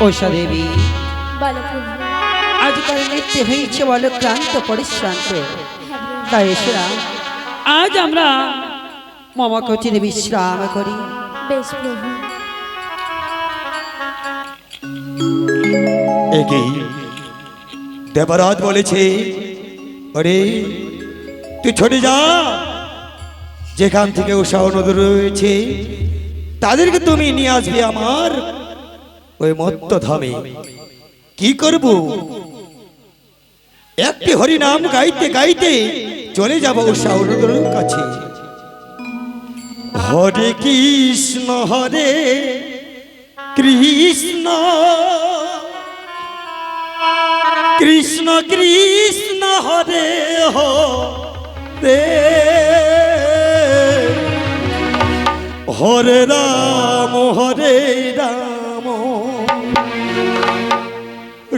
ওষা দেবী আজকাল নৃত্যে হয়েছে বলো ক্লান্ত পরিশ্রান্ত। তাই এসেরা আজ আমরা মামা কচিরে বিশ্রাম করি। বেশ প্রভু। একে দেবরাজ বলেছে আরে তুই ছড়ে যা। যেখান থেকে উৎসাহ নদী রয়েছে তাদেরকে তুমি নিয়ে আসবে আমার ওই মত্ত ধামে কি করব? একটি হরিনাম গাইতে গাইতে চলে যাব উৎসাহ কাছে। হরে কৃষ্ণ হরে কৃষ্ণ। কৃষ্ণ কৃষ্ণ, হরে হরে হরে রাম হরে রাম।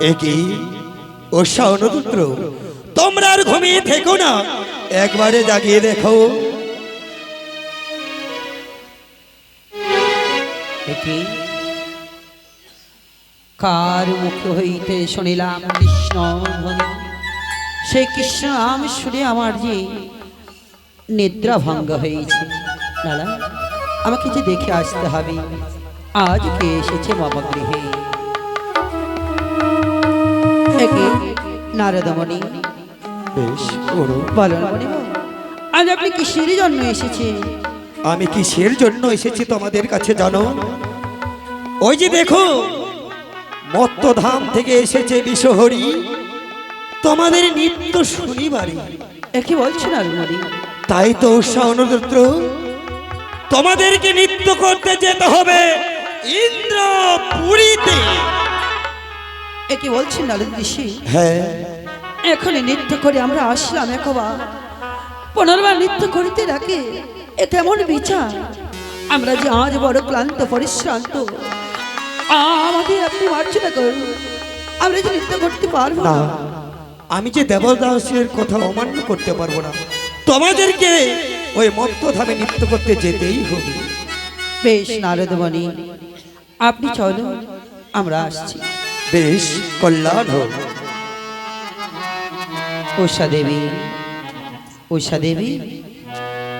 একই ও তোমরা আর ঘুমিয়ে থেকো না। একবারে জাগিয়ে দেখো। কার মুখ হইতে শুনিলাম কৃষ্ণ সেই কৃষ্ণ নাম শুনে আমার যে নিদ্রা ভঙ্গ হয়েছে। লালা আমাকে যে দেখে আসতে হবে। আজ কে এসেছে বাবা গৃহে একে নারদমণি। বেশ ওরো বলো মণি আজ আপনি কিসের জন্য এসেছেন? আমি কিসের জন্য এসেছি তোমাদের কাছে জানো? ওই যে দেখো মত্তধাম থেকে এসেছে বিশ্বহরি। তোমাদের নিত্য শনিবারে। একে বলছেন নারদমণি? তাই তো উৎসাহ অনুদ্র তোমাদেরকে নৃত্য করতে যেতে হবে ইন্দ্র পুরীতে একে বলছেন ঋষি হ্যাঁ। এখনই নৃত্য করে আমরা আসলাম একবার। পুনর্বার নৃত্য করিতে রাখে এ কেমন বিচার। আমরা যে আজ বড় ক্লান্ত পরিশ্রান্ত আমাদের আপনি মার্জনা করুন। আমরা যে নৃত্য করতে পারব না। আমি যে দেবদাসের কথা অমান্য করতে পারব না। তোমাদেরকে ওই মত্তধামে নৃত্য করতে যেতেই হবে। বেশ নারদমণি আপনি চলো আমরা আসছি। বেশ কল্যাণ হোক। ঊষা দেবী উষা দেবী।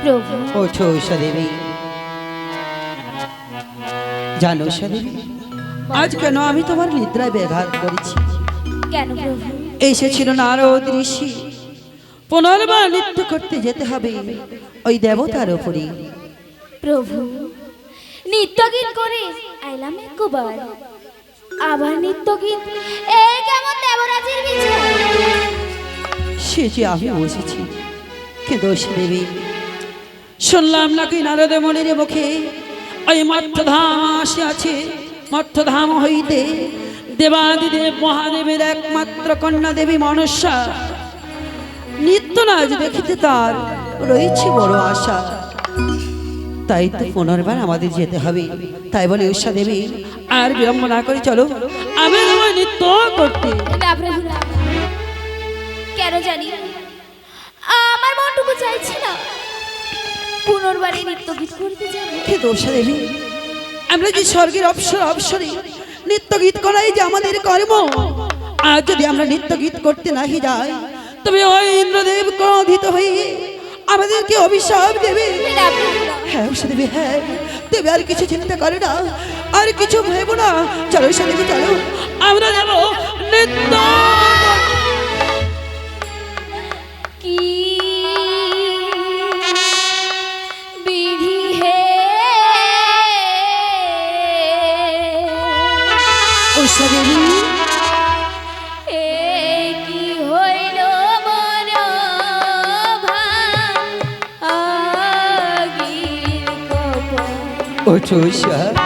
প্রভু। ওঠো উষা দেবী। জানো উষা দেবী আজ কেন আমি তোমার নিদ্রায় ব্যাঘাত করেছি? কেন এসেছিল নারদ ঋষি। পুনর্বার নৃত্য করতে যেতে হবে ওই দেবতার ওপরে প্রভু নিত্য গীত করে আইলাম একবার। আবার নিত্য গীত। এই কেমন দেবরাজের বিচার সে যে আমি বসেছি কিন্তু উষা দেবী? শুনলাম নাকি নারদ মনের মুখে, ওই মর্থধাম আসিয়াছে মর্থধাম হইতে দেবাদিদেব মহাদেবের একমাত্র কন্যা দেবী মনসা। নিত্য নাচ দেখিতে তার রয়েছে বড় আশা। তাই তো পুনর্বার আমাদের যেতে হবে। তাই বলে উষা দেবী আর বিলম্ব না করে চলো। আমি নৃত্য করতে। কেন জানি? আমার মনটুকু চাইছে না। পুনর্বার এই নৃত্য গীত করতে যাব। কিন্তু উষা দেবী আমরা যে স্বর্গের অবসর অবসরে নৃত্য গীত করাই যে আমাদের কর্ম আর যদি আমরা নৃত্য গীত করতে নাহি যাই তবে ওই ইন্দ্রদেব ক্রোধিত হয়ে আমাদেরকে অভিশাপ দেবে। হ্যাঁ উষা দেবী হ্যাঁ। আর কিছু চিন্তা করে না। আর কিছু ভেব না। চলো উষা দেবী, চলো। আমরা যাব কি ওঠো উষা ওঠো,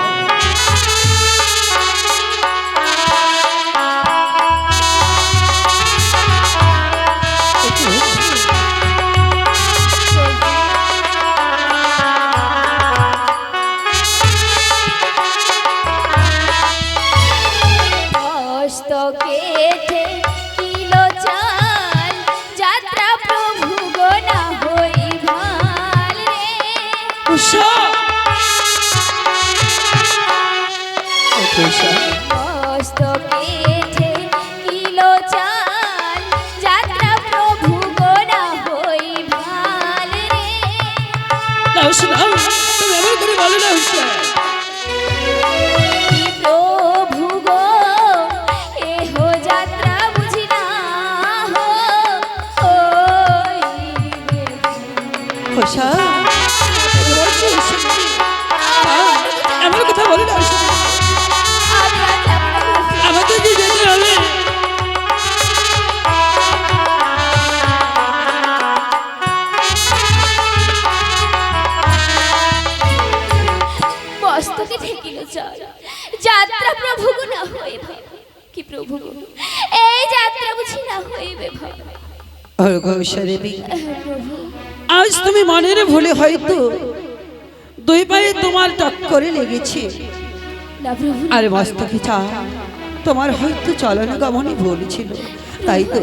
আজ তুমি মনের ভুলে হয়তো দুই পায়ে তোমার টক্করে লেগেছে। আর মস্তকে চা তোমার হয়তো চলন গমনই ভুল ছিল। তাই তো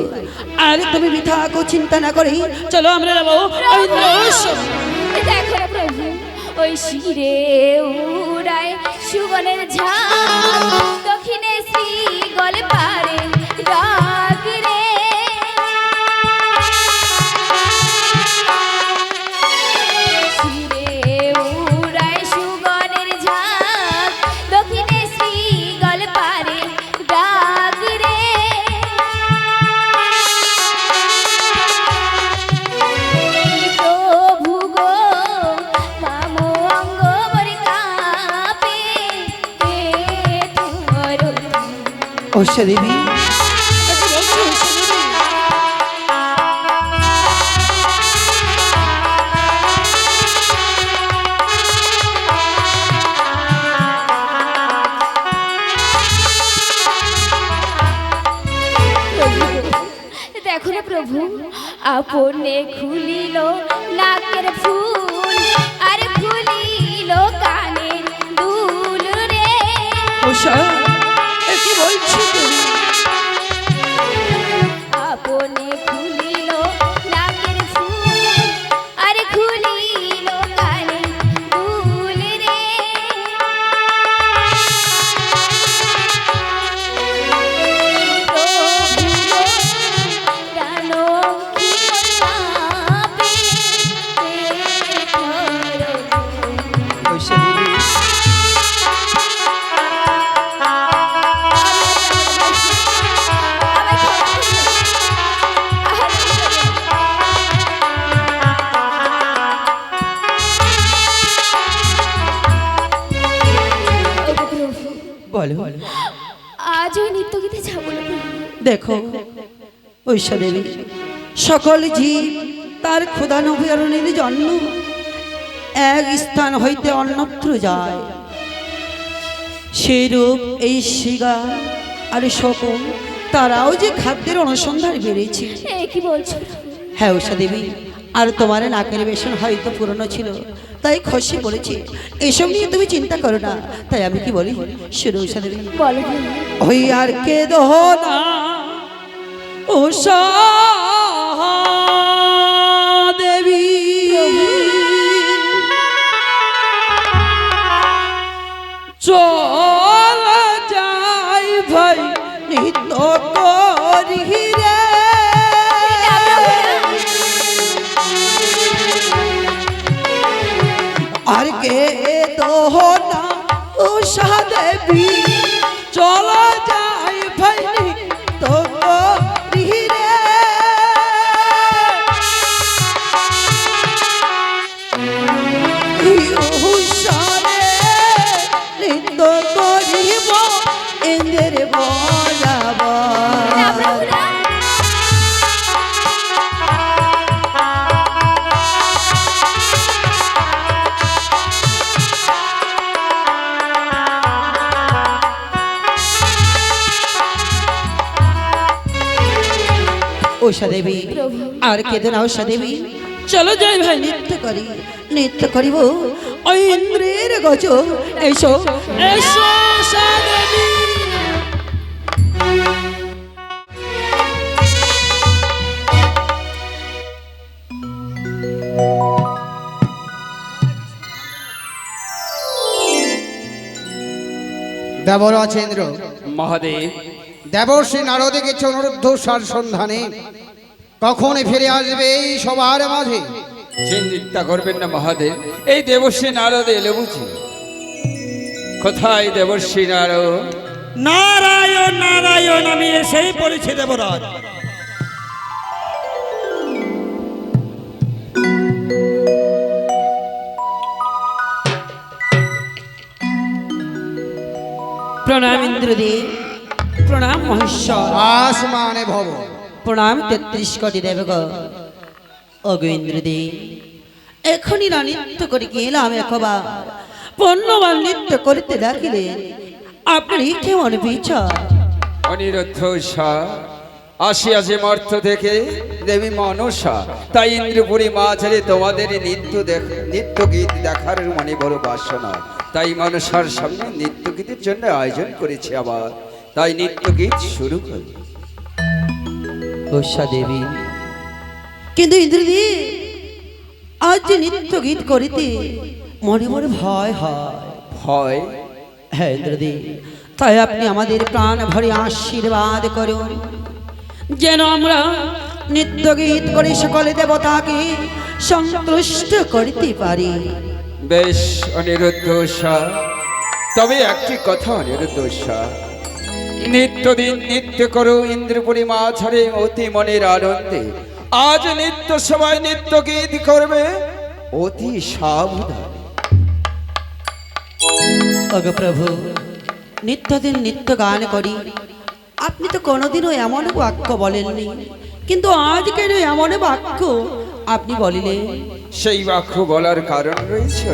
আর তুমি মিথ্যা কো চিন্তা না করে চলো আমরা যাব দেখো প্রভু ওই শিরে উড়ায় সুগনের ঝাঁক দক্ষিণে শ্রী গলে পারে উষা দেবী দেখো না প্রভু আপনে খুলিল নাকের ফুল। দেখো ঐশা দেবী সকল জীব তার ক্ষুধান অভয়ারণ্যের জন্য এক স্থান হইতে অন্যত্র যায়। সেইরূপ এই শিগা আর শকুন তারাও যে খাদ্যের অনুসন্ধান বেড়েছে। এ কি বলছো? হ্যাঁ উষা দেবী আর তোমার নাকের বেসন হয়তো পুরনো ছিল তাই খসে পড়েছে। এসব নিয়ে তুমি চিন্তা করো না তাই আমি কি বলি? শুরু দেবী দেবী ওই আর কে দহ না উষা দেবী চল যাই ভাই নিত্য করি রে। আর কে দহ না উষা দেবী উষা দেবী আর কেঁদে না উষা দেবী চলো যাই ভাই নৃত্য করি নৃত্য করিব। ওই ইন্দ্রের গজ এসো এসো দেবী দেবরাজেন্দ্র মহাদেব দেবশ্রী নারদে গেছে অনুরুদ্ধসার সন্ধানে। কখন ফিরে আসবে এই সবার মাঝে। চিন্তা করবেন না মহাদেব এই দেবশ্রী নারদে এলে বুঝি। কোথায় দেবশ্রী নারদ? নারায়ণ নারায়ণ আমি এসেই পড়েছি দেবরাজ। প্রণাম ইন্দ্রদেব। প্রণাম মহেশ্বর। আসমানে ভব। প্রণাম তেত্রিশ কোটি দেবগ। অগো ইন্দ্রদেব এখনই না নৃত্য করে গেলাম একবার। পণ্যবান নৃত্য করিতে ডাকিলেন আপনি কেমন বিচার? অনিরুদ্ধ উষা আসিয়াছে মর্থ থেকে দেবী মনসা তাই ইন্দ্রপুরী মা মাঝারে তোমাদের নৃত্য দেখ নৃত্য গীত দেখার মনে বড় বাসনা। তাই মনসার সামনে নৃত্য গীতের জন্য আয়োজন করেছি আবার। তাই নৃত্য গীত শুরু করি। উষা দেবী কিন্তু ইন্দ্রদেব আজ যে নৃত্য গীত করিতে মনে মনে ভয় হয়। ভয়? হ্যাঁ ইন্দ্রদেব তাই আপনি আমাদের প্রাণ ভরে আশীর্বাদ করুন। যেন আমরা নৃত্য গীত করে সকলে দেবতাকে সন্তুষ্ট করিতে পারি। বেশ অনিরুদ্ধ তবে একটি কথা অনিরুদ্ধ নিত্যদিন নৃত্য করো ইন্দ্রপুরী মাঝারে অতি মনের আনন্দে। আজ নিত্য সবাই নৃত্য গীত করবে অতি সাবধান। ওগো প্রভু নিত্যদিন নিত্য গান করি। আপনি তো কোনোদিনও এমন বাক্য বলেননি। কিন্তু আজ কেন এমন বাক্য আপনি বলিলেন? সেই বাক্য বলার কারণ রয়েছে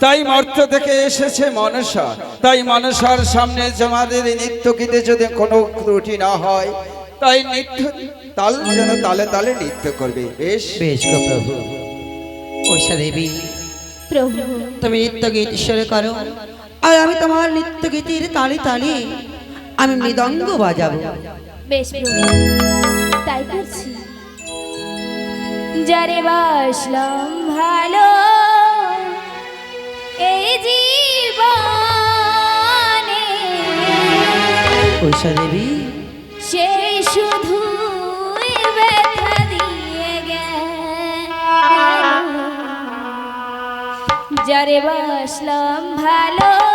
তাই মর্ত থেকে এসেছে মনসা। তাই মনসার সামনে আমাদের নৃত্য গীতে যদি কোনো ত্রুটি না হয় তাই নৃত্য তাল যেন তালে তালে নৃত্য করবে। বেশ। বেশ গো প্রভু। ঐশা দেবী প্রভু। তুমি নৃত্য গীত ঈশ্বরে করো। আর আমি তোমার নৃত্য গীতের তালে তালে আমি মৃদঙ্গ বাজাবো। বেশ প্রভু তাই করছি। যারে বাসলাম ভালো ঐশা দেবী সেই শুধু ব্যথা দিয়ে গেল। যারে বাসলাম ভালো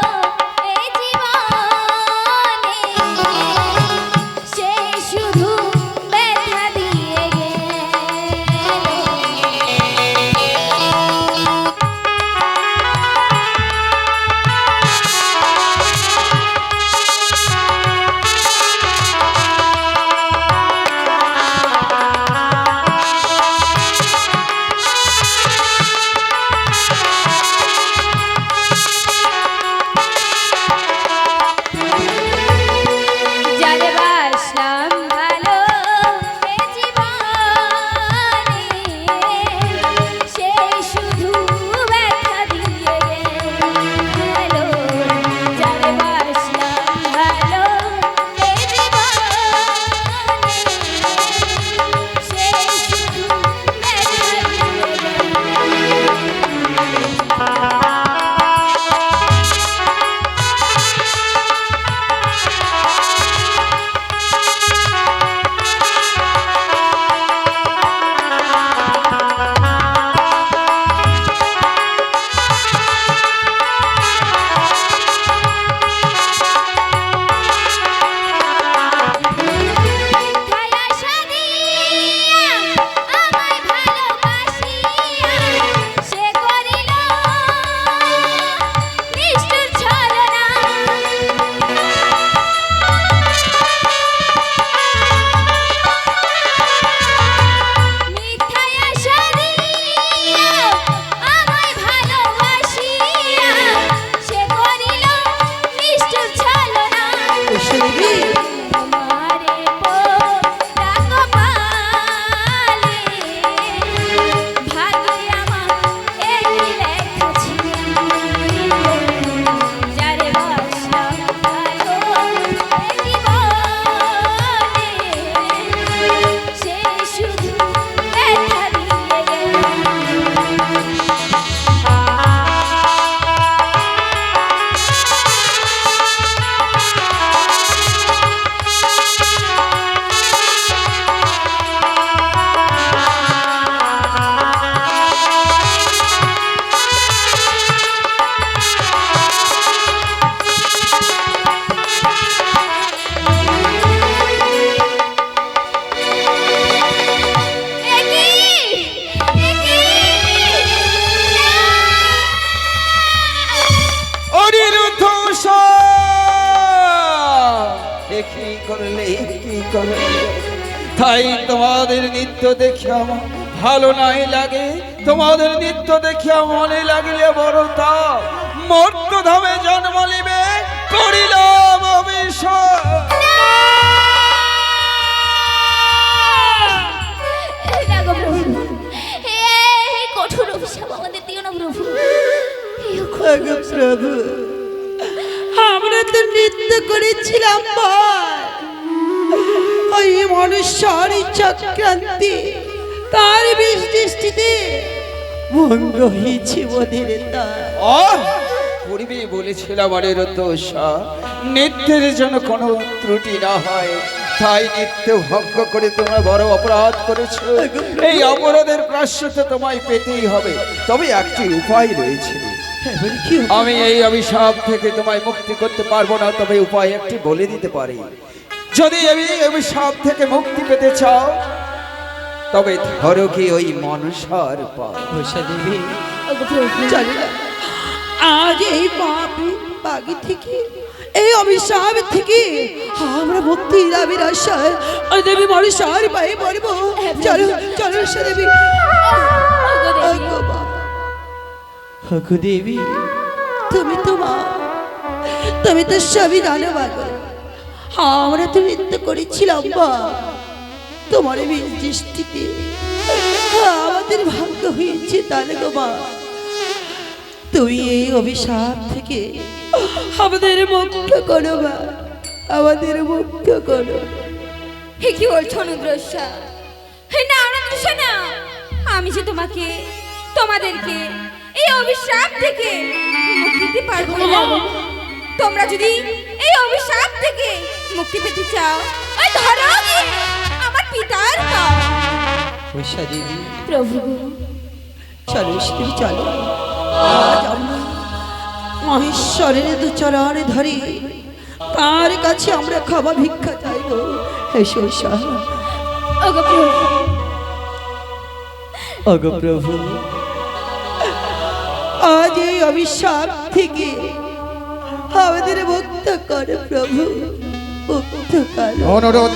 করলে কি করলে তাই তোমাদের নৃত্য দেখে আমার ভালো নাই লাগে। তোমাদের নৃত্য দেখে মনে লাগিলে বড় তা মর্ত ধামে জন্ম নিবে করিলাম কঠোর অভিশাপ আমাদের দিও না প্রভু। এই অখ- ওগো প্রভু আমরা তো নৃত্য করেছিলাম বল। ওই মনুষ্যর চক্রান্তি তার বিষ দৃষ্টিতে ভঙ্গ হয়েছে ওদের তার! পূর্বে বলেছিলাম অনেক দোষা নৃত্যের জন্য কোনো ত্রুটি না হয়। তাই নৃত্য ভঙ্গ করে তোমরা বড় অপরাধ করেছ। এই অপরাধের প্রাশ্চিত্য তোমায় পেতেই হবে। তবে একটি উপায় রয়েছে। কি আমি এই অভিশাপ থেকে তোমায় মুক্তি করতে পারব না তবে উপায় একটি বলে দিতে পারি। যদি আমি অভিশাপ থেকে মুক্তি পেতে চাও, তবে ধরো কি ওই মনুষ্যর পা ঘোষা দেবী আজ এই পাপি বাগি থেকে, এই অভিশাপ থেকে আমরা মুক্তি লাভের আশায় দেবী মনুষ্যর পায়ে পড়ব। চলো চলো দেবী। দেবী তুমি তো মা তুমি তো সবই জানো আমরা তো নৃত্য করেছিলাম মা। তোমার দৃষ্টিতে। আমাদের ভাগ্য হয়েছে তাহলে গো মা। তুমি এই অভিশাপ থেকে আমাদের মুক্ত করো মা। আমাদের মুক্ত করো। হে কি বলছো অনুগ্রসা হে না অনুগ্রসা না। আমি যে তোমাকে তোমাদেরকে এই অভিশাপ থেকে মুক্তি দিতে পারব না। তোমরা যদি এই অভিশাপ থেকে মুক্তি পেতে চাও? ওই ধরো আমার পিতার পা। উষা দেবী। প্রভু। চলো তুমি চলো। আজ আমরা মহেশ্বরের দুচরণ ধরে তার কাছে আমরা ক্ষমা ভিক্ষা চাইব? এসো প্রভু। অগ প্রভু। আজ এই অভিশাপ থেকে আমাদের মুক্ত কর প্রভু। অনুরোধ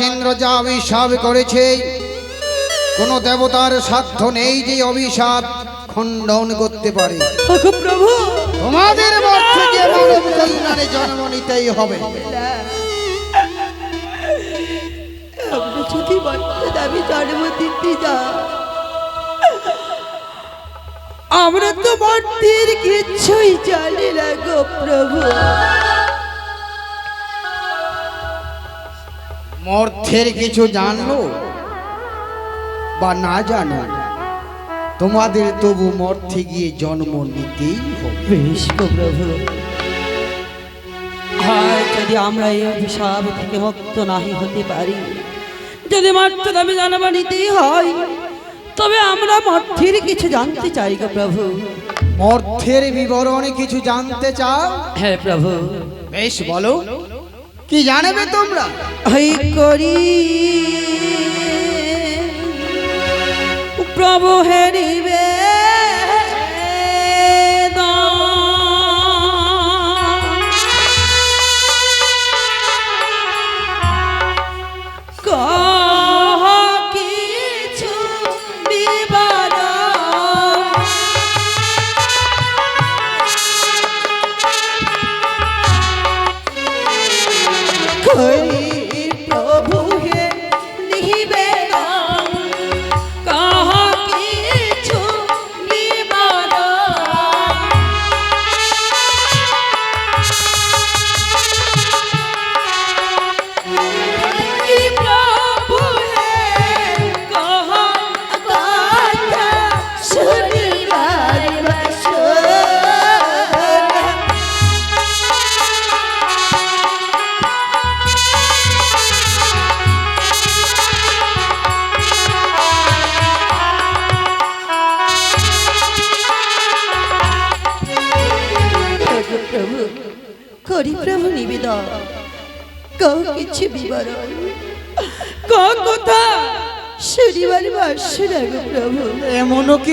ইন্দ্র যা অভিশাপ করেছে কোন দেবতার সাধ্য নেই যে অভিশাপ খণ্ডন করতে পারে। প্রভু! তোমাদের মধ্যে মানব কল্যাণে জন্ম নিতেই হবে। আমরা যদি বলতে দাবি জন্ম দিতে যা আমরা তো মর্তির কিছুই জানি না গো প্রভু। মর্থের কিছু জানলো বা না জানো? তোমাদের তবু মর্থে গিয়ে জন্ম নিতেই হবে। প্রভু। যদি আমরা এই অভিশাপ থেকে মুক্ত নাহি হতে পারি যদি মর্ত দাবি জানাবা নিতেই হয় তবে আমরা মর্থের কিছু জানতে চাই গো প্রভু। মর্থের বিবরণে কিছু জানতে চাও? হ্যাঁ প্রভু। বেশ বলো। কি জানবে তোমরা? হই করি। প্রভু হেরিবে।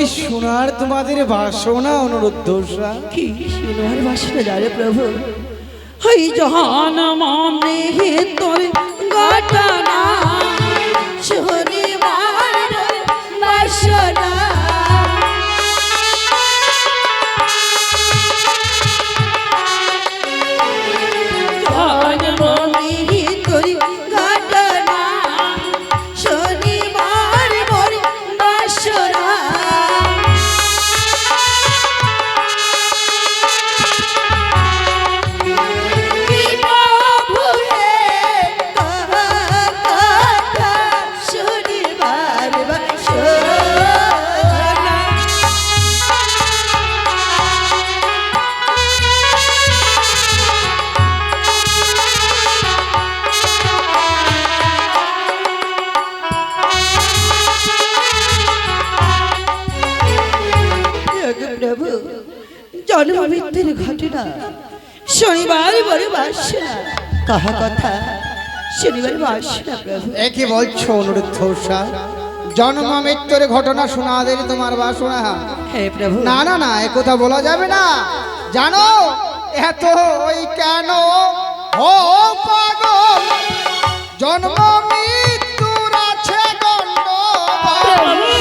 শোনার তোমাদের বাসনা অনুরোধ দোষা। কি শোনার বাসনা জানে প্রভু? হই জহান মনে জন্ম মৃত্যুর ঘটনা। শনিবার বড় বাসনা। কাহা কথা? শনিবার বাসনা প্রভু। একই বলছো অনুরুদ্ধ উষা? জন্ম মৃত্যুর ঘটনা শোনা দেরি তোমার বাসনা। হে প্রভু। না না না এ কথা বলা যাবে না। জানো এত ওই কেন? ও পাগল জন্ম মৃত্যুর আছে গণ্ডগোল।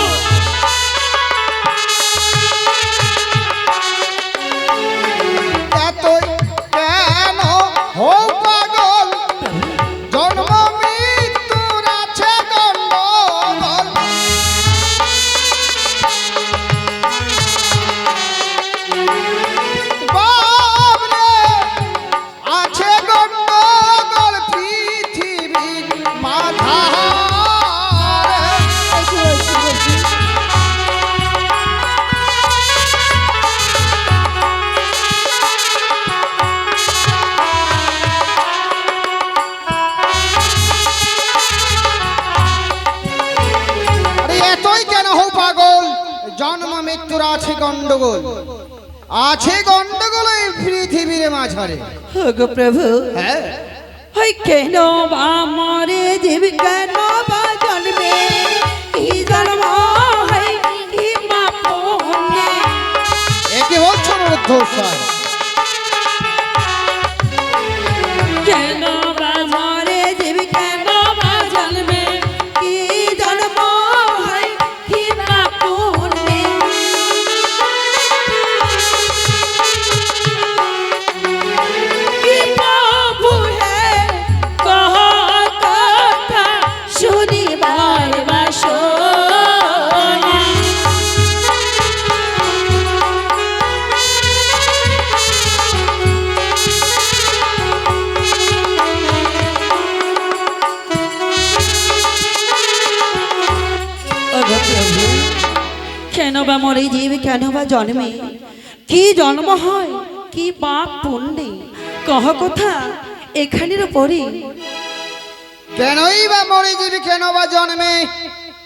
আছে গন্ডগোল এই পৃথিবীর মাঝারে। গো প্রভু হ্যাঁ। ওই কেন বা মরে জীব কেন বা জন্মে? কি জন্ম হয় কি মা একে হচ্ছে অনুরুদ্ধ জন্মে? কি জন্ম হয়? কি পাপ পুণ্যে? কহ কথা এখানের পরে কেনই বা মরে যদি কেন বা জন্মে?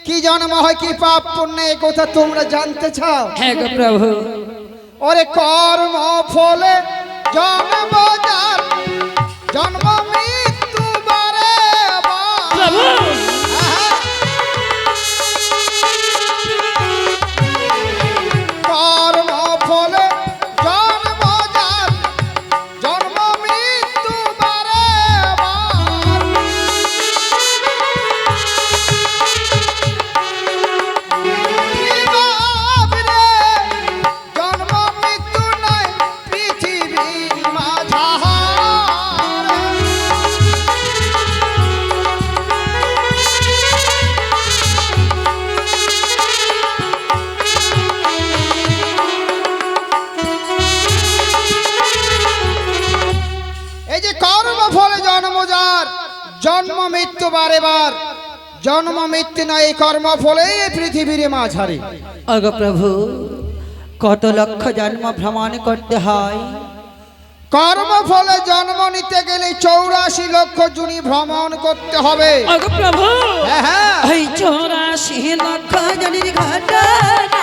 কি জন্ম হয় কি পাপ পুণ্যে? এ কথা তোমরা জানতে চাও? হ্যাঁ গো প্রভু। ওরে কর্ম ফলে জন্ম কর্ম ফলে পৃথিবীর পৃথিবীর মাঝারে। অগ প্রভু কত লক্ষ জন্ম ভ্রমণ করতে হয়? কর্ম ফলে জন্ম নিতে গেলে চৌরাশি লক্ষ জুনি ভ্রমণ করতে হবে। প্রভু হ্যাঁ হ্যাঁ। চৌরাশি লক্ষ জনির ঘটনা